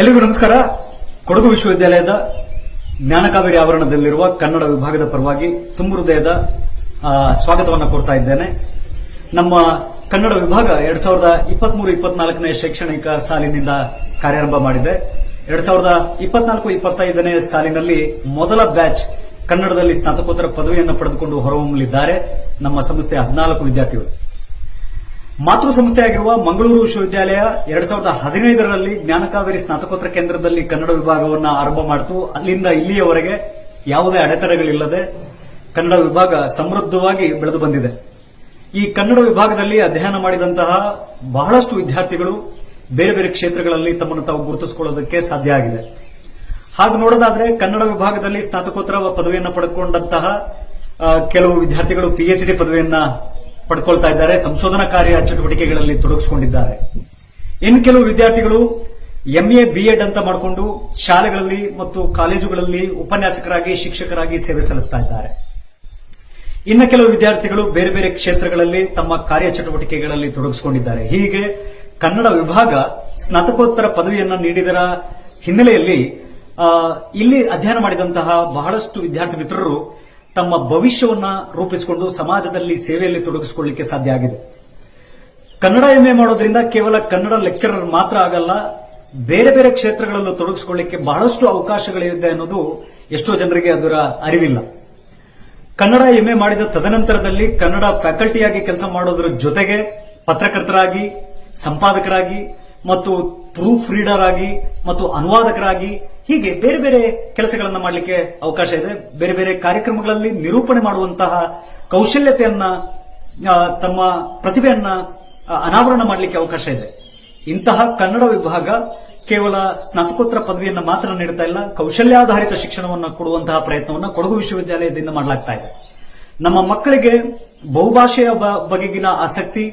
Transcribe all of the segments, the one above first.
ಎಲ್ಲಿಗೂ ನಮಸ್ಕಾರ. ಕೊಡಗು ವಿಶ್ವವಿದ್ಯಾಲಯದ ಜ್ಞಾನಕಾವೇರಿ ಆವರಣದಲ್ಲಿರುವ ಕನ್ನಡ ವಿಭಾಗದ ಪರವಾಗಿ ತುಂಬು ಹೃದಯದ ಸ್ವಾಗತವನ್ನು ಕೊಡ್ತಾ ಇದ್ದೇನೆ. ನಮ್ಮ ಕನ್ನಡ ವಿಭಾಗ ಎರಡ್ ಸಾವಿರದ ಇಪ್ಪತ್ಮೂರು, ಇಪ್ಪತ್ನಾಲ್ಕನೇ ಶೈಕ್ಷಣಿಕ ಸಾಲಿನಿಂದ ಕಾರ್ಯಾರಂಭ ಮಾಡಿದೆ. ಎರಡ್ ಸಾವಿರದ ಇಪ್ಪತ್ನಾಲ್ಕು, ಇಪ್ಪತ್ತೈದನೇ ಸಾಲಿನಲ್ಲಿ ಮೊದಲ ಬ್ಯಾಚ್ ಕನ್ನಡದಲ್ಲಿ ಸ್ನಾತಕೋತ್ತರ ಪದವಿಯನ್ನು ಪಡೆದುಕೊಂಡು ಹೊರಹೊಮ್ಮಲಿದ್ದಾರೆ ನಮ್ಮ ಸಂಸ್ಥೆ ಹದಿನಾಲ್ಕು ವಿದ್ಯಾರ್ಥಿಗಳು. ಮಾತೃ ಸಂಸ್ಥೆಯಾಗಿರುವ ಮಂಗಳೂರು ವಿಶ್ವವಿದ್ಯಾಲಯ ಎರಡ್ ಸಾವಿರದ ಹದಿನೈದರಲ್ಲಿ ಜ್ಞಾನಕಾವೇರಿ ಸ್ನಾತಕೋತ್ತರ ಕೇಂದ್ರದಲ್ಲಿ ಕನ್ನಡ ವಿಭಾಗವನ್ನು ಆರಂಭ ಮಾಡಿತು. ಅಲ್ಲಿಂದ ಇಲ್ಲಿಯವರೆಗೆ ಯಾವುದೇ ಅಡೆತಡೆಗಳಿಲ್ಲದೆ ಕನ್ನಡ ವಿಭಾಗ ಸಮೃದ್ಧವಾಗಿ ಬೆಳೆದು ಬಂದಿದೆ. ಈ ಕನ್ನಡ ವಿಭಾಗದಲ್ಲಿ ಅಧ್ಯಯನ ಮಾಡಿದಂತಹ ಬಹಳಷ್ಟು ವಿದ್ಯಾರ್ಥಿಗಳು ಬೇರೆ ಬೇರೆ ಕ್ಷೇತ್ರಗಳಲ್ಲಿ ತಮ್ಮನ್ನು ತಾವು ಗುರುತಿಸಿಕೊಳ್ಳೋದಕ್ಕೆ ಸಾಧ್ಯ ಆಗಿದೆ. ಹಾಗೆ ನೋಡೋದಾದ್ರೆ ಕನ್ನಡ ವಿಭಾಗದಲ್ಲಿ ಸ್ನಾತಕೋತ್ತರ ಪದವಿಯನ್ನು ಪಡ್ಕೊಂಡಂತಹ ಕೆಲವು ವಿದ್ಯಾರ್ಥಿಗಳು ಪಿಎಚ್ಡಿ ಪದವಿಯನ್ನ ಪಡ್ಕೊಳ್ತಾ ಇದ್ದಾರೆ, ಸಂಶೋಧನಾ ಕಾರ್ಯ ಚಟುವಟಿಕೆಗಳಲ್ಲಿ ತೊಡಗಿಸಿಕೊಂಡಿದ್ದಾರೆ. ಇನ್ನು ಕೆಲವು ವಿದ್ಯಾರ್ಥಿಗಳು ಎಂಎ ಬಿಎಡ್ ಅಂತ ಮಾಡಿಕೊಂಡು ಶಾಲೆಗಳಲ್ಲಿ ಮತ್ತು ಕಾಲೇಜುಗಳಲ್ಲಿ ಉಪನ್ಯಾಸಕರಾಗಿ, ಶಿಕ್ಷಕರಾಗಿ ಸೇವೆ ಸಲ್ಲಿಸ್ತಾ ಇದ್ದಾರೆ. ಇನ್ನು ಕೆಲವು ವಿದ್ಯಾರ್ಥಿಗಳು ಬೇರೆ ಬೇರೆ ಕ್ಷೇತ್ರಗಳಲ್ಲಿ ತಮ್ಮ ಕಾರ್ಯ ಚಟುವಟಿಕೆಗಳಲ್ಲಿ ತೊಡಗಿಸಿಕೊಂಡಿದ್ದಾರೆ. ಹೀಗೆ ಕನ್ನಡ ವಿಭಾಗ ಸ್ನಾತಕೋತ್ತರ ಪದವಿಯನ್ನು ನೀಡಿದರ ಹಿನ್ನೆಲೆಯಲ್ಲಿ ಇಲ್ಲಿ ಅಧ್ಯಯನ ಮಾಡಿದಂತಹ ಬಹಳಷ್ಟು ವಿದ್ಯಾರ್ಥಿ ಮಿತ್ರರು ತಮ್ಮ ಭವಿಷ್ಯವನ್ನ ರೂಪಿಸಿಕೊಂಡು ಸಮಾಜದಲ್ಲಿ ಸೇವೆಯಲ್ಲಿ ತೊಡಗಿಸಿಕೊಳ್ಳಲಿಕ್ಕೆ ಸಾಧ್ಯ ಆಗಿದೆ. ಕನ್ನಡ ಎಂಎ ಮಾಡೋದ್ರಿಂದ ಕೇವಲ ಕನ್ನಡ ಲೆಕ್ಚರರ್ ಮಾತ್ರ ಆಗಲ್ಲ, ಬೇರೆ ಬೇರೆ ಕ್ಷೇತ್ರಗಳಲ್ಲೂ ತೊಡಗಿಸಿಕೊಳ್ಳಿಕ್ಕೆ ಬಹಳಷ್ಟು ಅವಕಾಶಗಳಿದೆ ಅನ್ನೋದು ಎಷ್ಟೋ ಜನರಿಗೆ ಅದರ ಅರಿವಿಲ್ಲ. ಕನ್ನಡ ಎಂಎ ಮಾಡಿದ ತದನಂತರದಲ್ಲಿ ಕನ್ನಡ ಫ್ಯಾಕಲ್ಟಿಯಾಗಿ ಕೆಲಸ ಮಾಡೋದ್ರ ಜೊತೆಗೆ ಪತ್ರಕರ್ತರಾಗಿ, ಸಂಪಾದಕರಾಗಿ ಮತ್ತು ಪ್ರೂಫ್ ರೀಡರ್ ಆಗಿ ಮತ್ತು ಅನುವಾದಕರಾಗಿ ಹೀಗೆ ಬೇರೆ ಬೇರೆ ಕೆಲಸಗಳನ್ನ ಮಾಡಲಿಕ್ಕೆ ಅವಕಾಶ ಇದೆ. ಬೇರೆ ಬೇರೆ ಕಾರ್ಯಕ್ರಮಗಳಲ್ಲಿ ನಿರೂಪಣೆ ಮಾಡುವಂತಹ ಕೌಶಲ್ಯತೆಯನ್ನ ತಮ್ಮ ಪ್ರತಿಭೆಯನ್ನ ಅನಾವರಣ ಮಾಡಲಿಕ್ಕೆ ಅವಕಾಶ ಇದೆ. ಇಂತಹ ಕನ್ನಡ ವಿಭಾಗ ಕೇವಲ ಸ್ನಾತಕೋತ್ತರ ಪದವಿಯನ್ನು ಮಾತ್ರ ನೀಡುತ್ತಾ ಇಲ್ಲ, ಕೌಶಲ್ಯಾಧಾರಿತ ಶಿಕ್ಷಣವನ್ನು ಕೊಡುವಂತಹ ಪ್ರಯತ್ನವನ್ನು ಕೊಡಗು ವಿಶ್ವವಿದ್ಯಾಲಯದಿಂದ ಮಾಡಲಾಗ್ತಾ ಇದೆ. ನಮ್ಮ ಮಕ್ಕಳಿಗೆ ಬಹುಭಾಷೆಯ ಬಗೆಗಿನ ಆಸಕ್ತಿ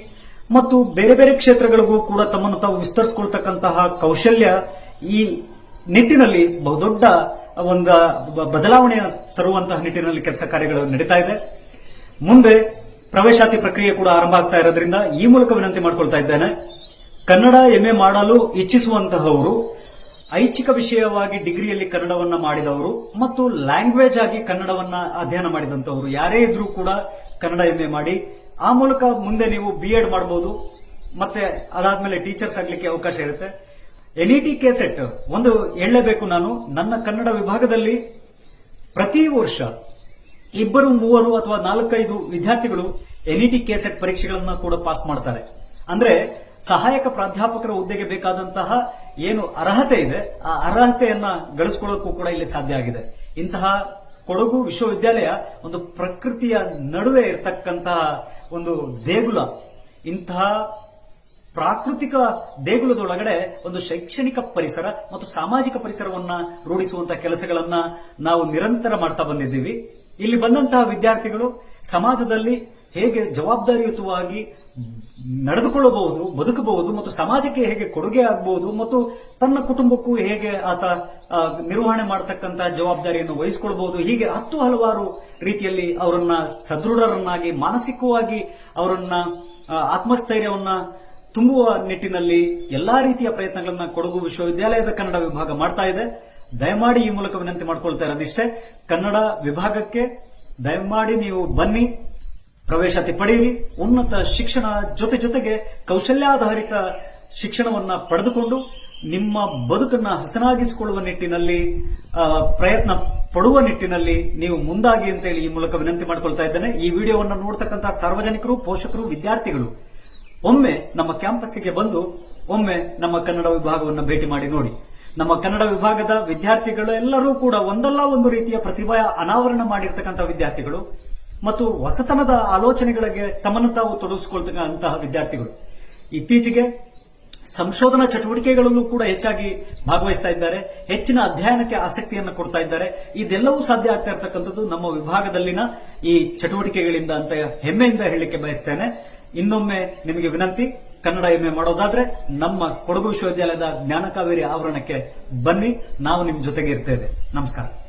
ಮತ್ತು ಬೇರೆ ಬೇರೆ ಕ್ಷೇತ್ರಗಳಿಗೂ ಕೂಡ ತಮ್ಮನ್ನು ತಾವು ವಿಸ್ತರಿಸಿಕೊಳ್ತಕ್ಕಂತಹ ಕೌಶಲ್ಯ ಈ ನಿಟ್ಟಿನಲ್ಲಿ ಬಹುದೊಡ್ಡ ಒಂದು ಬದಲಾವಣೆಯನ್ನು ತರುವಂತಹ ನಿಟ್ಟಿನಲ್ಲಿ ಕೆಲಸ ಕಾರ್ಯಗಳು ನಡೀತಾ ಇದೆ. ಮುಂದೆ ಪ್ರವೇಶಾತಿ ಪ್ರಕ್ರಿಯೆ ಕೂಡ ಆರಂಭ ಆಗ್ತಾ ಇರೋದ್ರಿಂದ ಈ ಮೂಲಕ ವಿನಂತಿ ಮಾಡ್ಕೊಳ್ತಾ ಇದ್ದೇನೆ. ಕನ್ನಡ ಎಂಎ ಮಾಡಲು ಇಚ್ಛಿಸುವಂತಹವರು, ಐಚ್ಛಿಕ ವಿಷಯವಾಗಿ ಡಿಗ್ರಿಯಲ್ಲಿ ಕನ್ನಡವನ್ನ ಮಾಡಿದವರು ಮತ್ತು ಲ್ಯಾಂಗ್ವೇಜ್ ಆಗಿ ಕನ್ನಡವನ್ನ ಅಧ್ಯಯನ ಮಾಡಿದಂತವರು ಯಾರೇ ಇದ್ರೂ ಕೂಡ ಕನ್ನಡ ಎಂಎ ಮಾಡಿ, ಆ ಮೂಲಕ ಮುಂದೆ ನೀವು ಬಿ ಎಡ್ ಮಾಡಬಹುದು ಮತ್ತೆ ಅದಾದ್ಮೇಲೆ ಟೀಚರ್ಸ್ ಆಗ್ಲಿಕ್ಕೆ ಅವಕಾಶ ಇರುತ್ತೆ. ಎನ್ಇಟಿ ಕೆ ಸೆಟ್ ಒಂದು ಹೇಳಲೇಬೇಕು ನಾನು. ನನ್ನ ಕನ್ನಡ ವಿಭಾಗದಲ್ಲಿ ಪ್ರತಿ ವರ್ಷ ಇಬ್ಬರು, ಮೂವರು ಅಥವಾ ನಾಲ್ಕೈದು ವಿದ್ಯಾರ್ಥಿಗಳು ಎನ್ಇಟಿ ಕೆ ಪರೀಕ್ಷೆಗಳನ್ನು ಪರೀಕ್ಷೆಗಳನ್ನ ಕೂಡ ಪಾಸ್ ಮಾಡ್ತಾರೆ. ಅಂದ್ರೆ ಸಹಾಯಕ ಪ್ರಾಧ್ಯಾಪಕರ ಹುದ್ದೆಗೆ ಬೇಕಾದಂತಹ ಏನು ಅರ್ಹತೆ ಇದೆ, ಆ ಅರ್ಹತೆಯನ್ನ ಗಳಿಸಿಕೊಳ್ಳೋಕ್ಕೂ ಕೂಡ ಇಲ್ಲಿ ಸಾಧ್ಯ ಆಗಿದೆ. ಇಂತಹ ಕೊಡಗು ವಿಶ್ವವಿದ್ಯಾಲಯ ಒಂದು ಪ್ರಕೃತಿಯ ನಡುವೆ ಇರತಕ್ಕಂತಹ ಒಂದು ದೇಗುಲ. ಇಂತಹ ಪ್ರಾಕೃತಿಕ ದೇಗುಲದೊಳಗಡೆ ಒಂದು ಶೈಕ್ಷಣಿಕ ಪರಿಸರ ಮತ್ತು ಸಾಮಾಜಿಕ ಪರಿಸರವನ್ನ ರೂಢಿಸುವಂತಹ ಕೆಲಸಗಳನ್ನ ನಾವು ನಿರಂತರ ಮಾಡ್ತಾ ಬಂದಿದ್ದೀವಿ. ಇಲ್ಲಿ ಬಂದಂತಹ ವಿದ್ಯಾರ್ಥಿಗಳು ಸಮಾಜದಲ್ಲಿ ಹೇಗೆ ಜವಾಬ್ದಾರಿಯುತವಾಗಿ ನಡೆದುಕೊಳ್ಳಬಹುದು, ಬದುಕಬಹುದು ಮತ್ತು ಸಮಾಜಕ್ಕೆ ಹೇಗೆ ಕೊಡುಗೆ ಆಗಬಹುದು ಮತ್ತು ತನ್ನ ಕುಟುಂಬಕ್ಕೂ ಹೇಗೆ ಆತ ನಿರ್ವಹಣೆ ಮಾಡತಕ್ಕಂತಹ ಜವಾಬ್ದಾರಿಯನ್ನು ವಹಿಸಿಕೊಳ್ಳಬಹುದು ಹೀಗೆ ಹತ್ತು ಹಲವಾರು ರೀತಿಯಲ್ಲಿ ಅವರನ್ನ ಸದೃಢರನ್ನಾಗಿ, ಮಾನಸಿಕವಾಗಿ ಅವರನ್ನ ಆತ್ಮಸ್ಥೈರ್ಯವನ್ನ ತುಂಬುವ ನಿಟ್ಟಿನಲ್ಲಿ ಎಲ್ಲಾ ರೀತಿಯ ಪ್ರಯತ್ನಗಳನ್ನು ಕೊಡಗು ವಿಶ್ವವಿದ್ಯಾಲಯದ ಕನ್ನಡ ವಿಭಾಗ ಮಾಡ್ತಾ ಇದೆ. ದಯಮಾಡಿ ಈ ಮೂಲಕ ವಿನಂತಿ ಮಾಡ್ಕೊಳ್ತಾ ಇರೋದಿಷ್ಟೇ. ಕನ್ನಡ ವಿಭಾಗಕ್ಕೆ ದಯಮಾಡಿ ನೀವು ಬನ್ನಿ ಪ್ರವೇಶಾತಿ ಪಡೆಯಿರಿ ಉನ್ನತ ಶಿಕ್ಷಣ ಜೊತೆ ಜೊತೆಗೆ ಕೌಶಲ್ಯಾಧಾರಿತ ಶಿಕ್ಷಣವನ್ನ ಪಡೆದುಕೊಂಡು ನಿಮ್ಮ ಬದುಕನ್ನ ಹಸನಾಗಿಸಿಕೊಳ್ಳುವ ನಿಟ್ಟಿನಲ್ಲಿ ಪ್ರಯತ್ನ ಪಡುವ ನಿಟ್ಟಿನಲ್ಲಿ ನೀವು ಮುಂದಾಗಿ ಅಂತ ಹೇಳಿ ಈ ಮೂಲಕ ವಿನಂತಿ ಮಾಡ್ಕೊಳ್ತಾ ಇದ್ದೇನೆ. ಈ ವಿಡಿಯೋವನ್ನು ನೋಡ್ತಕ್ಕಂತಹ ಸಾರ್ವಜನಿಕರು, ಪೋಷಕರು, ವಿದ್ಯಾರ್ಥಿಗಳು ಒಮ್ಮೆ ನಮ್ಮ ಕ್ಯಾಂಪಸ್ಗೆ ಬಂದು ಒಮ್ಮೆ ನಮ್ಮ ಕನ್ನಡ ವಿಭಾಗವನ್ನು ಭೇಟಿ ಮಾಡಿ ನೋಡಿ. ನಮ್ಮ ಕನ್ನಡ ವಿಭಾಗದ ವಿದ್ಯಾರ್ಥಿಗಳು ಎಲ್ಲರೂ ಕೂಡ ಒಂದಲ್ಲ ಒಂದು ರೀತಿಯ ಪ್ರತಿಭಾ ಅನಾವರಣ ಮಾಡಿರ್ತಕ್ಕಂಥ ವಿದ್ಯಾರ್ಥಿಗಳು ಮತ್ತು ಹೊಸತನದ ಆಲೋಚನೆಗಳಿಗೆ ತಮ್ಮನ್ನು ತಾವು ತೊಡಗಿಸಿಕೊಳ್ತಕ್ಕಂತಹ ವಿದ್ಯಾರ್ಥಿಗಳು. ಇತ್ತೀಚೆಗೆ ಸಂಶೋಧನಾ ಚಟುವಟಿಕೆಗಳಲ್ಲೂ ಕೂಡ ಹೆಚ್ಚಾಗಿ ಭಾಗವಹಿಸ್ತಾ ಇದ್ದಾರೆ. ಹೆಚ್ಚಿನ ಅಧ್ಯಯನಕ್ಕೆ ಆಸಕ್ತಿಯನ್ನು ಕೊಡ್ತಾ ಇದ್ದಾರೆ. ಇದೆಲ್ಲವೂ ಸಾಧ್ಯ ಆಗ್ತಾ ಇರತಕ್ಕಂಥದ್ದು ನಮ್ಮ ವಿಭಾಗದಲ್ಲಿನ ಈ ಚಟುವಟಿಕೆಗಳಿಂದ ಅಂತ ಹೆಮ್ಮೆಯಿಂದ ಹೇಳಲಿಕ್ಕೆ ಬಯಸ್ತೇನೆ. ಇನ್ನೊಮ್ಮೆ ನಿಮಗೆ ವಿನಂತಿ, ಕನ್ನಡ ಎಮ್ಮೆ ಮಾಡೋದಾದ್ರೆ ನಮ್ಮ ಕೊಡಗು ವಿಶ್ವವಿದ್ಯಾಲಯದ ಜ್ಞಾನಕಾವೇರಿ ಆವರಣಕ್ಕೆ ಬನ್ನಿ, ನಾವು ನಿಮ್ ಜೊತೆಗೆ ಇರ್ತೇವೆ. ನಮಸ್ಕಾರ.